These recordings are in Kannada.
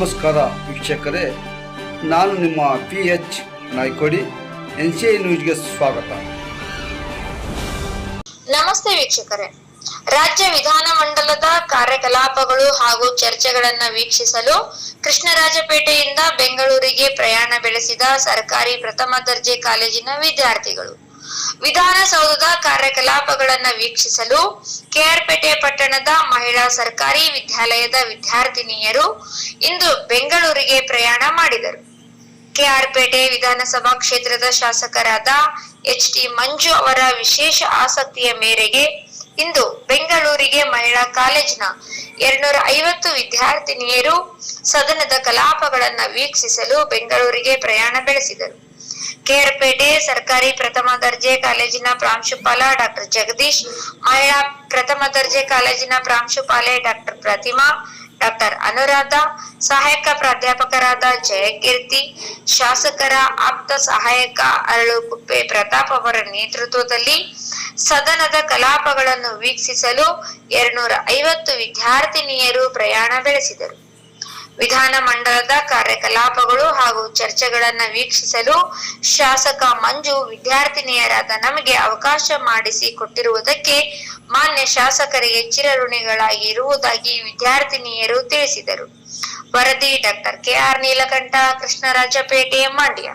ನಮಸ್ಕಾರ ವೀಕ್ಷಕರೇ, ನಾನು ನಿಮ್ಮ P H Naikodi N C I ನ್ಯೂಸ್ಗೆ ಸ್ವಾಗತ. ನಮಸ್ತೆ ವೀಕ್ಷಕರೇ. ರಾಜ್ಯ ವಿಧಾನಮಂಡಲದ ಕಾರ್ಯಕಲಾಪಗಳು ಹಾಗೂ ಚರ್ಚೆಗಳನ್ನ ವೀಕ್ಷಿಸಲು ಕೃಷ್ಣರಾಜಪೇಟೆಯಿಂದ ಬೆಂಗಳೂರಿಗೆ ಪ್ರಯಾಣ ಬೆಳೆಸಿದ ಸರ್ಕಾರಿ ಪ್ರಥಮ ದರ್ಜೆ ಕಾಲೇಜಿನ ವಿದ್ಯಾರ್ಥಿಗಳು. ವಿಧಾನಸೌಧದ ಕಾರ್ಯಕಲಾಪಗಳನ್ನ ವೀಕ್ಷಿಸಲು ಕೆಆರ್ಪೇಟೆ ಪಟ್ಟಣದ ಮಹಿಳಾ ಸರ್ಕಾರಿ ವಿದ್ಯಾಲಯದ ವಿದ್ಯಾರ್ಥಿನಿಯರು ಇಂದು ಬೆಂಗಳೂರಿಗೆ ಪ್ರಯಾಣ ಮಾಡಿದರು. ಕೆಆರ್ಪೇಟೆ ವಿಧಾನಸಭಾ ಕ್ಷೇತ್ರದ ಶಾಸಕರಾದ ಎಚ್ ಟಿ ಮಂಜು ಅವರ ವಿಶೇಷ ಆಸಕ್ತಿಯ ಮೇರೆಗೆ ಇಂದು ಬೆಂಗಳೂರಿಗೆ ಮಹಿಳಾ ಕಾಲೇಜಿನ ಎರಡ್ನೂರ ಐವತ್ತು ವಿದ್ಯಾರ್ಥಿನಿಯರು ಸದನದ ಕಲಾಪಗಳನ್ನ ವೀಕ್ಷಿಸಲು ಬೆಂಗಳೂರಿಗೆ ಪ್ರಯಾಣ ಬೆಳೆಸಿದರು. ಕೆಆರ್ಪೇಟೆ ಸರ್ಕಾರಿ ಪ್ರಥಮ ದರ್ಜೆ ಕಾಲೇಜಿನ ಪ್ರಾಂಶುಪಾಲ ಡಾಕ್ಟರ್ ಜಗದೀಶ್, ಮಹಿಳಾ ಪ್ರಥಮ ದರ್ಜೆ ಕಾಲೇಜಿನ ಪ್ರಾಂಶುಪಾಲೆ ಡಾಕ್ಟರ್ ಪ್ರತಿಮಾ, ಡಾಕ್ಟರ್ ಅನುರಾಧ, ಸಹಾಯಕ ಪ್ರಾಧ್ಯಾಪಕರಾದ ಜಯಕೀರ್ತಿ, ಶಾಸಕರ ಆಪ್ತ ಸಹಾಯಕ ಅರಳುಕುಪ್ಪೆ ಪ್ರತಾಪ್ ಅವರ ನೇತೃತ್ವದಲ್ಲಿ ಸದನದ ಕಲಾಪಗಳನ್ನು ವೀಕ್ಷಿಸಲು ಎರಡ್ನೂರ ಐವತ್ತು ವಿದ್ಯಾರ್ಥಿನಿಯರು ಪ್ರಯಾಣ ಬೆಳೆಸಿದರು. ವಿಧಾನ ಮಂಡಲದ ಕಾರ್ಯಕಲಾಪಗಳು ಹಾಗೂ ಚರ್ಚೆಗಳನ್ನ ವೀಕ್ಷಿಸಲು ಶಾಸಕ ಮಂಜು ವಿದ್ಯಾರ್ಥಿನಿಯರಾದ ನಮಗೆ ಅವಕಾಶ ಮಾಡಿಸಿ ಕೊಟ್ಟಿರುವುದಕ್ಕೆ ಮಾನ್ಯ ಶಾಸಕರಿಗೆ ಚಿರಋಣಿಗಳಾಗಿ ಇರುವುದಾಗಿ ವಿದ್ಯಾರ್ಥಿನಿಯರು ತಿಳಿಸಿದರು. ವರದಿ ಡಾಕ್ಟರ್ ಕೆಆರ್ ನೀಲಕಂಠ, ಕೃಷ್ಣರಾಜಪೇಟೆ, ಮಂಡ್ಯ.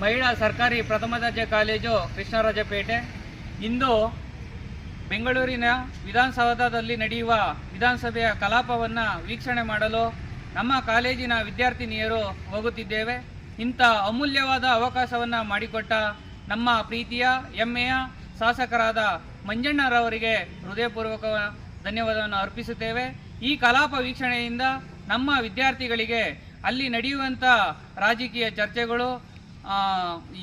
ಮಹಿಳಾ ಸರ್ಕಾರಿ ಪ್ರಥಮ ದರ್ಜೆ ಕಾಲೇಜು ಕೃಷ್ಣರಾಜಪೇಟೆ. ಇಂದು ಬೆಂಗಳೂರಿನ ವಿಧಾನಸೌಧದಲ್ಲಿ ನಡೆಯುವ ವಿಧಾನಸಭೆಯ ಕಲಾಪವನ್ನು ವೀಕ್ಷಣೆ ಮಾಡಲು ನಮ್ಮ ಕಾಲೇಜಿನ ವಿದ್ಯಾರ್ಥಿನಿಯರು ಹೋಗುತ್ತಿದ್ದೇವೆ. ಇಂಥ ಅಮೂಲ್ಯವಾದ ಅವಕಾಶವನ್ನು ಮಾಡಿಕೊಟ್ಟ ನಮ್ಮ ಪ್ರೀತಿಯ, ಹೆಮ್ಮೆಯ ಶಾಸಕರಾದ ಮಂಜಣ್ಣರವರಿಗೆ ಹೃದಯಪೂರ್ವಕ ಧನ್ಯವಾದವನ್ನು ಅರ್ಪಿಸುತ್ತೇವೆ. ಈ ಕಲಾಪ ವೀಕ್ಷಣೆಯಿಂದ ನಮ್ಮ ವಿದ್ಯಾರ್ಥಿಗಳಿಗೆ ಅಲ್ಲಿ ನಡೆಯುವಂಥ ರಾಜಕೀಯ ಚರ್ಚೆಗಳು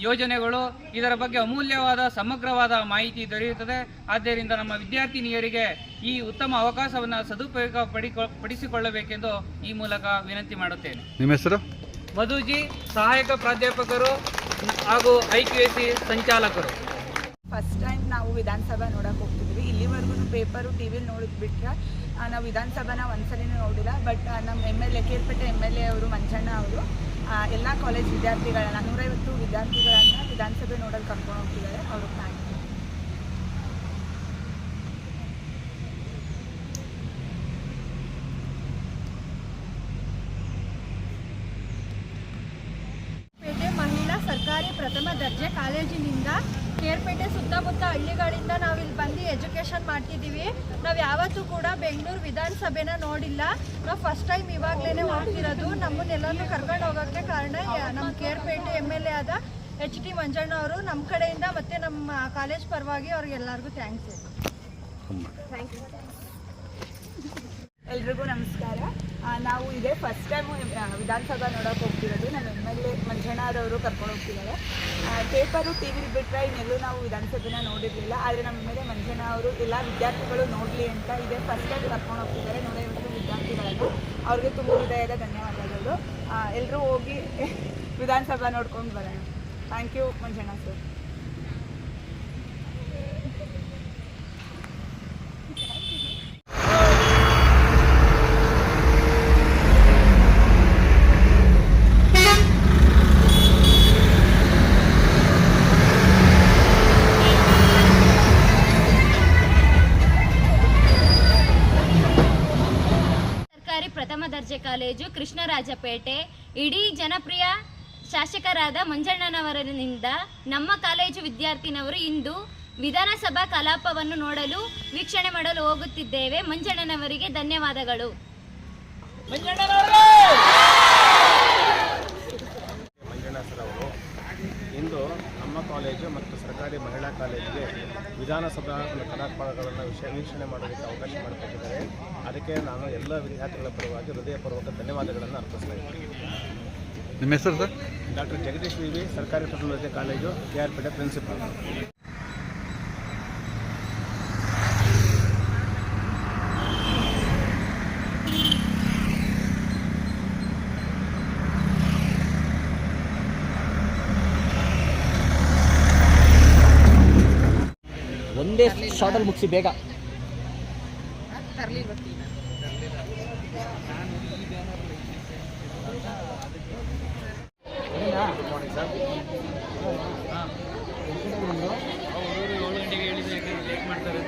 ಯೋಜನೆಗಳು ಇದರ ಬಗ್ಗೆ ಅಮೂಲ್ಯವಾದ ಸಮಗ್ರವಾದ ಮಾಹಿತಿ ದೊರೆಯುತ್ತದೆ. ಆದ್ದರಿಂದ ನಮ್ಮ ವಿದ್ಯಾರ್ಥಿನಿಯರಿಗೆ ಈ ಉತ್ತಮ ಅವಕಾಶವನ್ನು ಸದುಪಯೋಗ ಪಡಿಕೊ ಪಡಿಸಿಕೊಳ್ಳಬೇಕೆಂದು ಈ ಮೂಲಕ ವಿನಂತಿ ಮಾಡುತ್ತೇನೆ. ನಿಮ್ಮ ಹೆಸರು? ಮಧುಜಿ ಸಹಾಯಕ ಪ್ರಾಧ್ಯಾಪಕರು ಹಾಗೂ ಐ ಕ್ಯೂ ಎಸ್ ಸಿ ಸಂಚಾಲಕರು. ಫಸ್ಟ್ ಟೈಮ್ ನಾವು ವಿಧಾನಸಭಾ ನೋಡಕ್ಕೆ ಹೋಗ್ತಿದ್ವಿ. ಇಲ್ಲಿವರೆಗೂ ಪೇಪರು ಟಿ ವಿಲಿ ನೋಡಿದ್ ಬಿಟ್ರೆ ಆ, ನಾವು ವಿಧಾನಸಭಾನ ಒಂದ್ಸಲಿನೂ ನೋಡಿಲ್ಲ. ಬಟ್ ನಮ್ಮ M L A Kerpete M L A ಅವರು ಮಂಜಣ್ಣ ಅವರು ಎಲ್ಲ ಕಾಲೇಜ್ ವಿದ್ಯಾರ್ಥಿಗಳನ್ನ ನೂರೈವತ್ತು ವಿದ್ಯಾರ್ಥಿಗಳನ್ನ ವಿಧಾನಸಭೆ ನೋಡಲ್ ಕರ್ಕೊಂಡು ಹೋಗ್ತಿದ್ದಾರೆ. ಅವರು ಥ್ಯಾಂಕ್ ಯು ಪೇಟೆ ಮಹಿಳಾ ಸರ್ಕಾರಿ ಪ್ರಥಮ ದರ್ಜೆ ಕಾಲೇಜಿನಿಂದ ಕೇರ್ಪೇಟೆ ಸುತ್ತಮುತ್ತ ಹಳ್ಳಿಗಳಿಂದ ಇಲ್ಲಿ ಬಂದು ಎಜುಕೇಷನ್ ಮಾಡ್ತಿದ್ದೀವಿ ನಾವು ಯಾವತ್ತೂ ಕೂಡ ಬೆಂಗಳೂರು ವಿಧಾನಸಭೆನ ನೋಡಿಲ್ಲ. ನಾವು ಫಸ್ಟ್ ಟೈಮ್ ಇವಾಗಲೇ ಹೋಗ್ತಿರೋದು. ನಮ್ಮನ್ನೆಲ್ಲರೂ ಕರ್ಕೊಂಡು ಹೋಗೋಕ್ಕೆ ಕಾರಣ ಯ- ನಮ್ಮ ಕೇರ್ಪೇಟೆ ಎಂ ಎಲ್ ಎ ಆದ ಎಚ್ ಟಿ ಮಂಜಣ್ಣ ಅವರು. ನಮ್ಮ ಕಡೆಯಿಂದ ಮತ್ತು ನಮ್ಮ ಕಾಲೇಜ್ ಪರವಾಗಿ ಅವ್ರಿಗೆಲ್ಲರಿಗೂ ಥ್ಯಾಂಕ್ಸ್ ಎಲ್ರಿಗೂ ನಮಸ್ಕಾರ. ನಾವು ಇದೇ ಫಸ್ಟ್ ಟೈಮು ವಿಧಾನಸಭಾ ನೋಡೋಕೆ ಹೋಗ್ತಿರೋದು. ನಮ್ಮ ಎಂ ಎಲ್ ಎ ಮಂಜಣ್ಣರವರು ಕರ್ಕೊಂಡು ಹೋಗ್ತಿದ್ದಾರೆ. ಪೇಪರು ಟಿ ವಿಲಿ ಬಿಟ್ಟರೆ ಇನ್ನೆಲ್ಲೂ ನಾವು ವಿಧಾನಸಭೆನ ನೋಡಿರಲಿಲ್ಲ. ಆದರೆ ನಮ್ಮ ಮೇಲೆ ಮಂಜಣ್ಣ ಅವರು ಎಲ್ಲ ವಿದ್ಯಾರ್ಥಿಗಳು ನೋಡಲಿ ಅಂತ ಇದೇ ಫಸ್ಟ್ ಟೈಮ್ ಕರ್ಕೊಂಡು ಹೋಗ್ತಿದ್ದಾರೆ. ನೂರೈವತ್ತು ವಿದ್ಯಾರ್ಥಿಗಳನ್ನು. ಅವ್ರಿಗೆ ತುಂಬ ಹೃದಯದ ಧನ್ಯವಾದಗಳು. ಎಲ್ಲರೂ ಹೋಗಿ ವಿಧಾನಸಭಾ ನೋಡ್ಕೊಂಡು ಬರೋಣ. Thank you Manjanna sir. College Krishnarajapete. ಇಡೀ ಜನಪ್ರಿಯ ಶಾಸಕರಾದ ಮಂಜಣ್ಣನವರಿಂದ ನಮ್ಮ ಕಾಲೇಜು ವಿದ್ಯಾರ್ಥಿನವರು ಇಂದು ವಿಧಾನಸಭಾ ಕಲಾಪವನ್ನು ನೋಡಲು ವೀಕ್ಷಣೆ ಮಾಡಲು ಹೋಗುತ್ತಿದ್ದೇವೆ. ಮಂಜಣ್ಣನವರಿಗೆ ಧನ್ಯವಾದಗಳು ಮಂಜಣ್ಣ ಸರ್ ಅವರು ಇಂದು ನಮ್ಮ ಕಾಲೇಜು ಮತ್ತು ಸರ್ಕಾರಿ ಮಹಿಳಾ ಕಾಲೇಜಿಗೆ ವಿಧಾನಸಭಾ ಕಲಾಪಗಳನ್ನು ವಿಷಯ ವೀಕ್ಷಣೆ ಮಾಡೋದಕ್ಕೆ ಅವಕಾಶ ಮಾಡಿಕೊಟ್ಟಿದ್ದಾರೆ. ಅದಕ್ಕೆ ನಾನು ಎಲ್ಲ ವಿದ್ಯಾರ್ಥಿಗಳ ಪರವಾಗಿ ಹೃದಯಪೂರ್ವಕ ಧನ್ಯವಾದಗಳನ್ನು ಅರ್ಪಿಸಲಾಗಿದೆ ನಿಮ್ಮ ಹೆಸರು sir? Doctor Jagadish V V ಸರ್ಕಾರಿ ಪ್ರಥಮ college K R Pete principal. ಶಾರ್ಟಲ್ಲಿ ಮುಗಿಸಿ ಬೇಗ. ಲೇಟ್ ಮಾಡ್ತಾರೆ